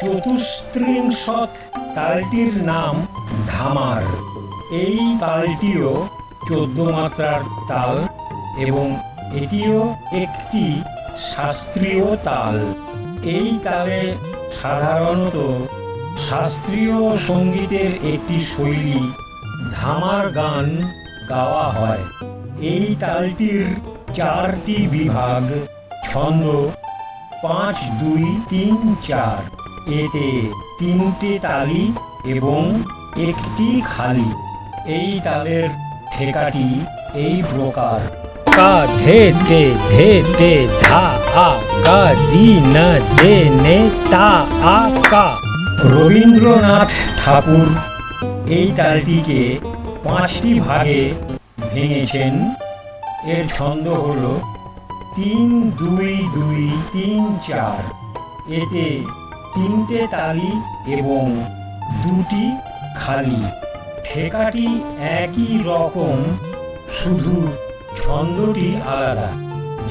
চতুস্ত্রিংশৎ তালটির নাম ধামার। এই তালটিও চোদ্দ মাত্রার তাল এবং এটিও একটি শাস্ত্রীয় তাল। এই তালে সাধারণত শাস্ত্রীয় সঙ্গীতের একটি শৈলী ধামার গান গাওয়া হয়। এই তালটির চারটি বিভাগ, ছন্দ পাঁচ, দুই, তিন, চার। এতে তিনটে তালি এবং একটি খালি এই তালের ঠেকাটি এই প্রকার का धे दे धे दे धा आ का दी न दे ने ता आ का রবীন্দ্রনাথ ঠাকুর এই তালটিকে পাঁচটি ভাগে ভেঙেছেন এর ছন্দ হল তিন দুই দুই তিন চার এতে তিনটে তালি এবং দুটি খালি ঠেকাটি একই রকম শুধু ছন্দটি আলাদা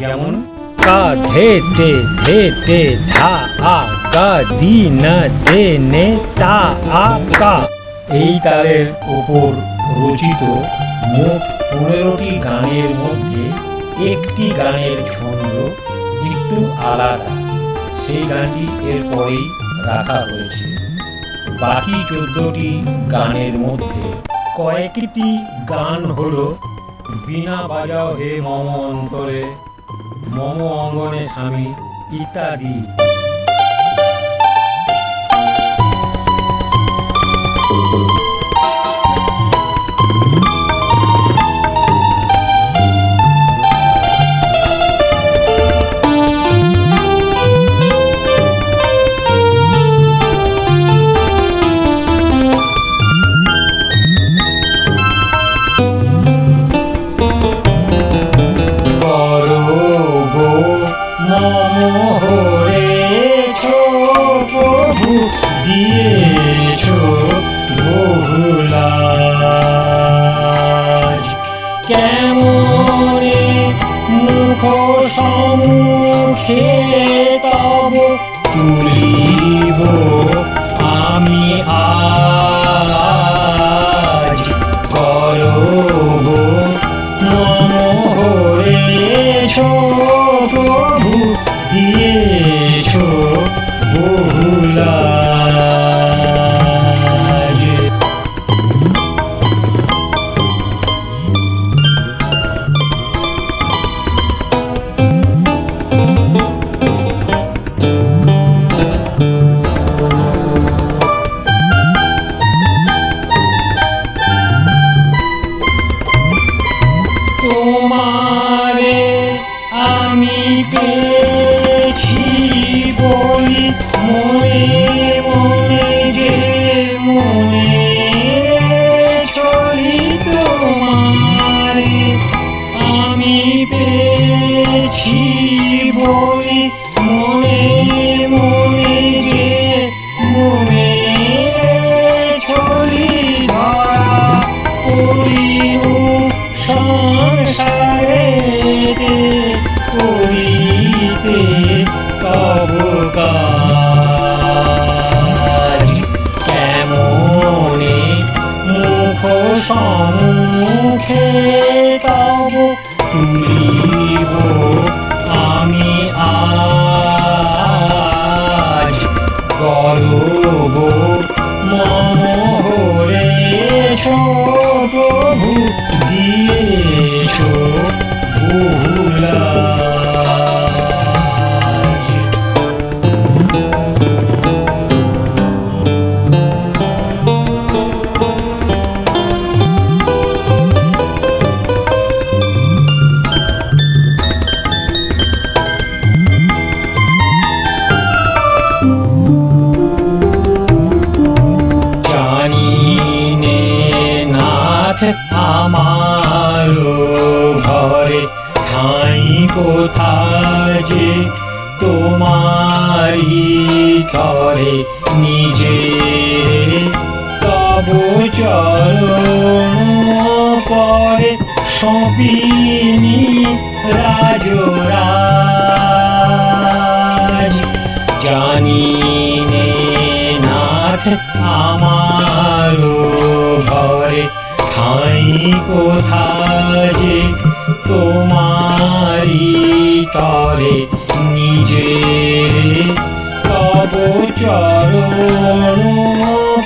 যেমন का धे दे धे दे धा आ का दी न दे ने ता आ का এই তালের ওপর রচিত মোট পনেরোটি গানের মধ্যে একটি গানের ছন্দ একটু আলাদা সেই গানটি এরপরেই রাখা হয়েছে। বাকি চোদ্দটি গানের মধ্যে কয়েকটি গান হলো বিনা বাজাও হে মম অন্তরে, মম অঙ্গনে স্বামী ইত্যাদি। করব বহুলাজ সম্মুখে তব তুলিব আমি আজ গরব মম ঠাই কোথায় যে তোমারি তরে নিজে? তব চরণ পরে সপিনি রাজরাজ। জানি নে আমার ঘরে ঠাঁই কোথা যে তোমারি তরে নিজের তব চরণ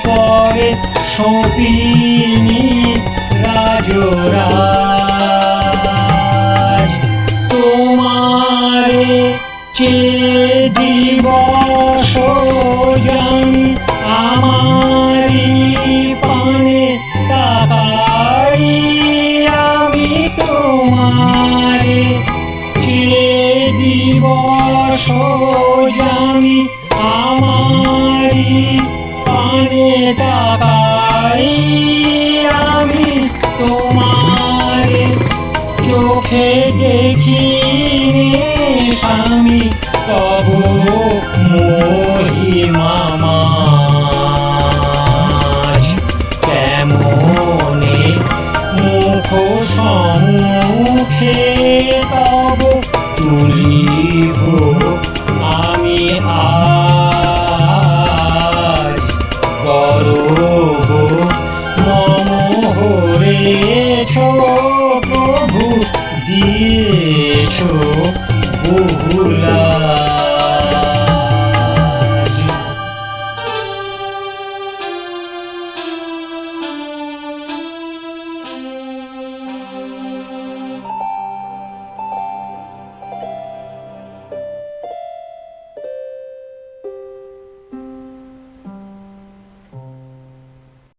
পরে সপিনি রাজরাজ, তোমারে চে দিবস জানি আমারি হব